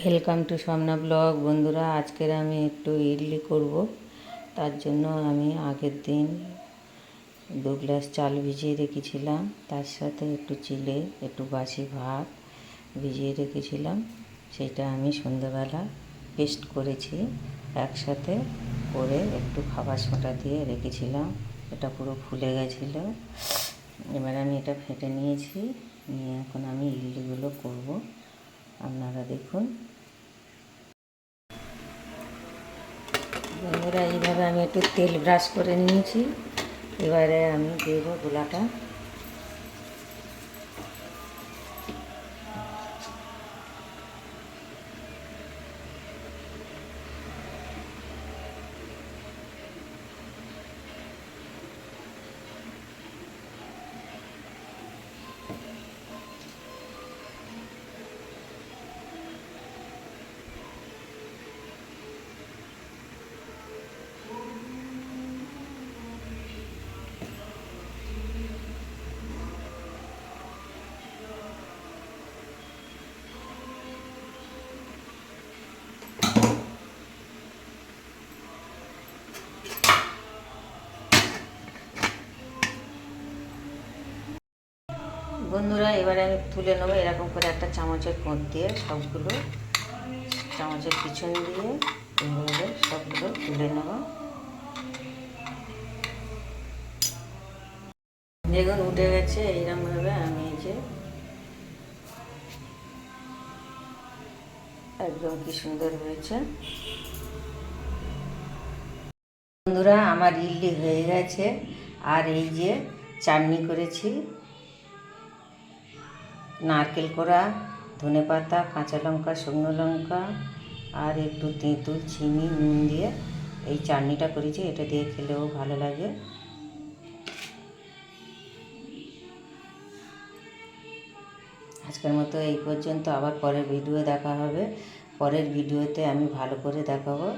Welcome to সামনা blog বন্ধুরা, আজকের আমি একটু ইডলি করব। তার জন্য আমি আগের দিন দু গ্লাস চাল ভিজিয়ে রেখেছিলাম। তার সাথে একটু চিলে, একটু বাসি ভাত ভিজিয়ে রেখেছিলাম। সেটা আমি সন্ধ্যেবেলা পেস্ট করেছি। একসাথে করে একটু খাবার সোঁটা দিয়ে রেখেছিলাম। এটা পুরো ফুলে গেছিল। এবার আমি এটা ফেটে নিয়েছি। নিয়ে এখন আমি ইডলিগুলো করব। আপনারা দেখুন। বন্ধুরা এইভাবে আমি একটু তেল ব্রাশ করে নিয়েছি। এবারে আমি দেবো গোলাটা। বন্ধুরা, এবারে আমি তুলে নেব এরকম করে একটা চামচের কোঁত দিয়ে সবগুলো, চামচের পিছন দিয়ে এইভাবে সবগুলো তুলে নেব। বেগুন উঠে গেছে, এইরকমভাবে আমি এই যে একদম কি সুন্দর হয়েছে। বন্ধুরা, আমার ইডলি হয়ে গেছে, আর এই যে চাটনি করেছি। নারকেল কোড়া, ধনে পাতা, কাঁচা লঙ্কা, শুকনো লঙ্কা আর একটু তেঁতুল, চিনি, নুন দিয়ে এই চাটনিটা করেছি। এটা দিয়ে খেলেও ভালো লাগে। আজকের মতো এই পর্যন্ত। আবার পরের ভিডিও দেখা হবে। পরের ভিডিওতে আমি ভালো করে দেখাবো।